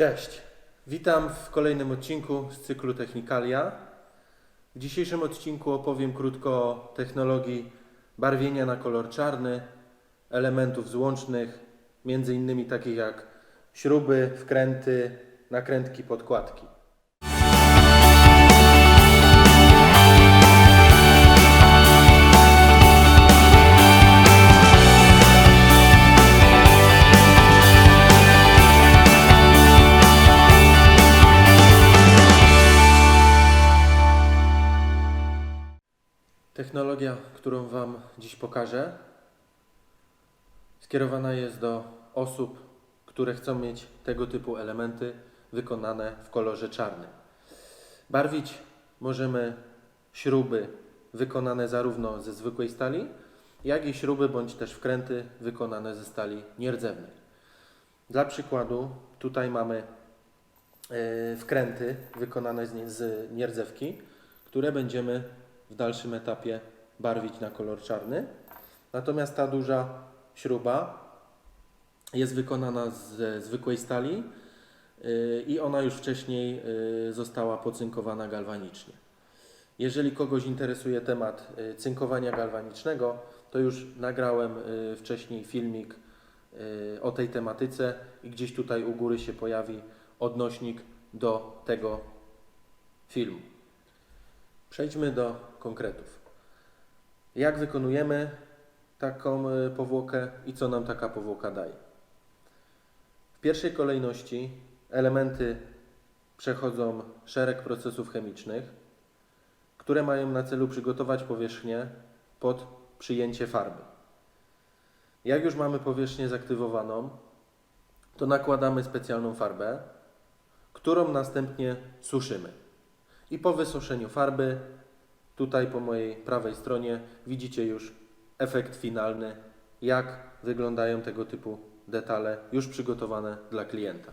Cześć, witam w kolejnym odcinku z cyklu Technikalia. W dzisiejszym odcinku opowiem krótko o technologii barwienia na kolor czarny, elementów złącznych, między innymi takich jak śruby, wkręty, nakrętki, podkładki. Technologia, którą Wam dziś pokażę, skierowana jest do osób, które chcą mieć tego typu elementy wykonane w kolorze czarnym. Barwić możemy śruby wykonane zarówno ze zwykłej stali, jak i śruby bądź też wkręty wykonane ze stali nierdzewnej. Dla przykładu, tutaj mamy e, wkręty wykonane z, nie- z nierdzewki, które będziemy w dalszym etapie barwić na kolor czarny. Natomiast ta duża śruba jest wykonana ze zwykłej stali yy, i ona już wcześniej yy, została pocynkowana galwanicznie. Jeżeli kogoś interesuje temat yy, cynkowania galwanicznego, to już nagrałem wcześniej filmik o tej tematyce i gdzieś tutaj u góry się pojawi odnośnik do tego filmu. Przejdźmy do konkretów. Jak wykonujemy taką y, powłokę i co nam taka powłoka daje? W pierwszej kolejności elementy przechodzą szereg procesów chemicznych, które mają na celu przygotować powierzchnię pod przyjęcie farby. Jak już mamy powierzchnię zaktywowaną, to nakładamy specjalną farbę, którą następnie suszymy. I po wysuszeniu farby, tutaj po mojej prawej stronie, widzicie już efekt finalny, jak wyglądają tego typu detale już przygotowane dla klienta.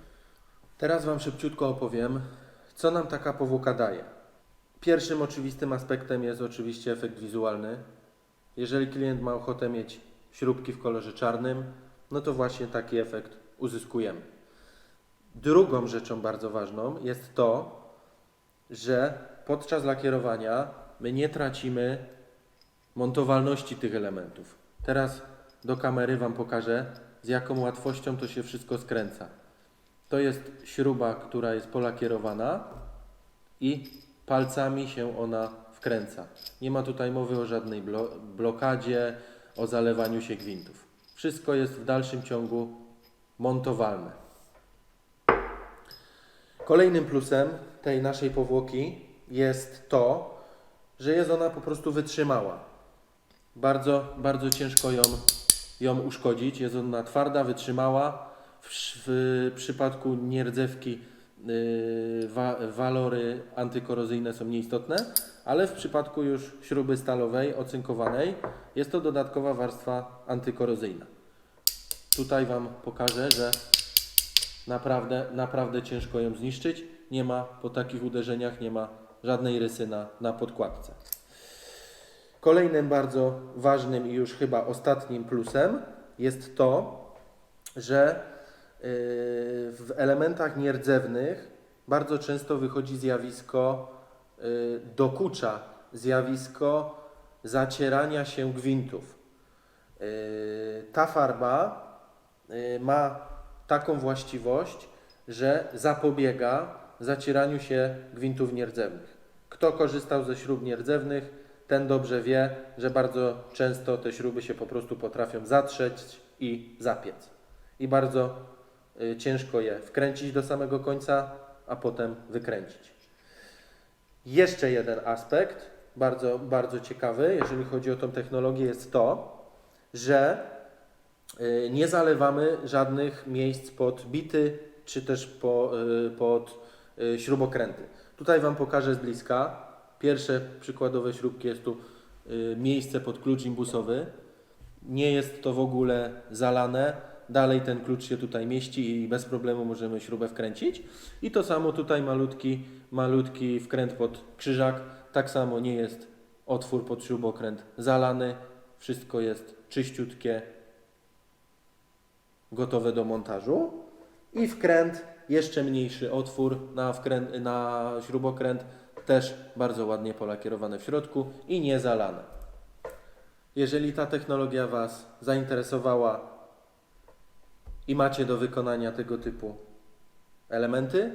Teraz Wam szybciutko opowiem, co nam taka powłoka daje. Pierwszym oczywistym aspektem jest oczywiście efekt wizualny. Jeżeli klient ma ochotę mieć śrubki w kolorze czarnym, no to właśnie taki efekt uzyskujemy. Drugą rzeczą bardzo ważną jest to, że podczas lakierowania my nie tracimy montowalności tych elementów. Teraz do kamery Wam pokażę, z jaką łatwością to się wszystko skręca. To jest śruba, która jest polakierowana i palcami się ona wkręca. Nie ma tutaj mowy o żadnej blo- blokadzie, o zalewaniu się gwintów. Wszystko jest w dalszym ciągu montowalne. Kolejnym plusem tej naszej powłoki jest to, że jest ona po prostu wytrzymała. Bardzo, bardzo ciężko ją, ją uszkodzić. Jest ona twarda, wytrzymała. W, w przypadku nierdzewki yy, wa, walory antykorozyjne są nieistotne, ale w przypadku już śruby stalowej ocynkowanej jest to dodatkowa warstwa antykorozyjna. Tutaj Wam pokażę, że Naprawdę, naprawdę ciężko ją zniszczyć. Nie ma po takich uderzeniach nie ma żadnej rysy na, na podkładce. Kolejnym bardzo ważnym i już chyba ostatnim plusem jest to, że yy, w elementach nierdzewnych bardzo często wychodzi zjawisko yy, dokucza, zjawisko zacierania się gwintów. Yy, ta farba ma taką właściwość, że zapobiega zacieraniu się gwintów nierdzewnych. Kto korzystał ze śrub nierdzewnych, ten dobrze wie, że bardzo często te śruby się po prostu potrafią zatrzeć i zapiec. I bardzo y, ciężko je wkręcić do samego końca, a potem wykręcić. Jeszcze jeden aspekt, bardzo, bardzo ciekawy, jeżeli chodzi o tą technologię, jest to, że nie zalewamy żadnych miejsc pod bity czy też po, y, pod y, śrubokręty. Tutaj Wam pokażę z bliska. Pierwsze przykładowe śrubki jest tu y, miejsce pod klucz imbusowy. Nie jest to w ogóle zalane. Dalej ten klucz się tutaj mieści i bez problemu możemy śrubę wkręcić. I to samo tutaj malutki, malutki wkręt pod krzyżak. Tak samo nie jest otwór pod śrubokręt zalany. Wszystko jest czyściutkie, gotowe do montażu. I wkręt jeszcze mniejszy otwór na, wkrę- na śrubokręt, też bardzo ładnie polakierowane w środku i nie zalane. Jeżeli ta technologia Was zainteresowała i macie do wykonania tego typu elementy,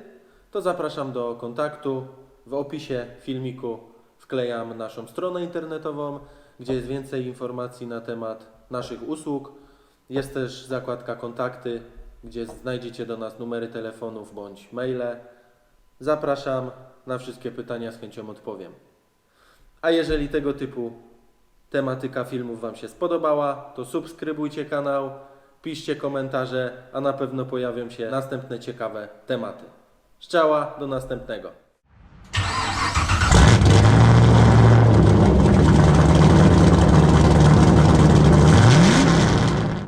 to zapraszam do kontaktu. W opisie filmiku wklejam naszą stronę internetową, gdzie jest więcej informacji na temat naszych usług. Jest też zakładka kontakty, gdzie znajdziecie do nas numery telefonów bądź maile. Zapraszam na wszystkie pytania, z chęcią odpowiem. A jeżeli tego typu tematyka filmów Wam się spodobała, to subskrybujcie kanał, piszcie komentarze, a na pewno pojawią się następne ciekawe tematy. Szczała, do następnego.